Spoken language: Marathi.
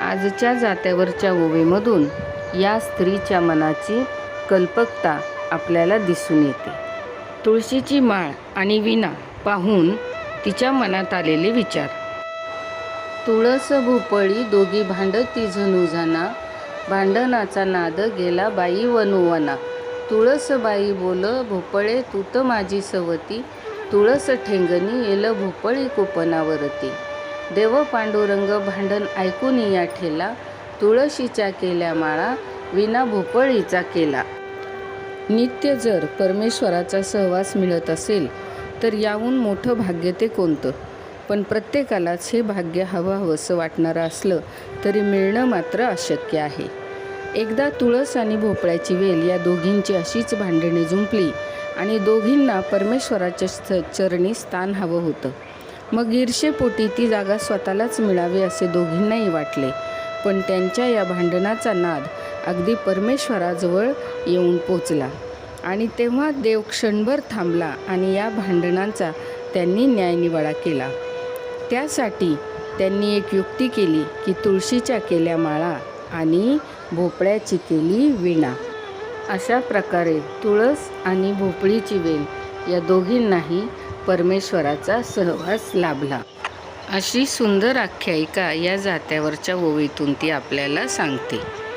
आजच्या जात्यावरच्या ओवीमधून या स्त्रीच्या मनाची कल्पकता आपल्याला दिसून येते. तुळशीची माळ आणि विणा पाहून तिच्या मनात आलेले विचार. तुळस भोपळी दोघी भांडती झनुजाना भांडणाचा नाद गेला बाई वनुवना तुळस बाई बोल भोपळे तूत माझी सवती. तुळस ठेंगणी येल भोपळी कोपनावरती. देव पांडुरंग भांडण ऐकून या ठेला तुळशीच्या केल्या माळा विना भोपळीचा केला. नित्य जर परमेश्वराचा सहवास मिळत असेल तर याहून मोठं भाग्य ते कोणतं? पण प्रत्येकालाच हे भाग्य हवं हवंसं वाटणारं असलं तरी मिळणं मात्र अशक्य आहे. एकदा तुळस आणि भोपळ्याची वेल या दोघींची अशीच भांडणे जुंपली आणि दोघींना परमेश्वराच्या स्थ चरणी स्थान हवं होतं. मग ईर्षेपोटी ती जागा स्वतःलाच मिळावी असे दोघींनाही वाटले. पण त्यांच्या या भांडणाचा नाद अगदी परमेश्वराजवळ येऊन पोचला. आणि तेव्हा देव क्षणभर थांबला आणि या भांडणांचा त्यांनी न्यायनिवाडा केला. त्यासाठी त्यांनी एक युक्ती केली की तुळशीच्या केल्या माळा आणि भोपळ्याची केली विणा. अशा प्रकारे तुळस आणि भोपळीची वेल या दोघींनाही परमेश्वराचा सहवास लाभला. अशी सुंदर आख्यायिका या जात्यावरच्या ओवीतून ती आपल्याला सांगते.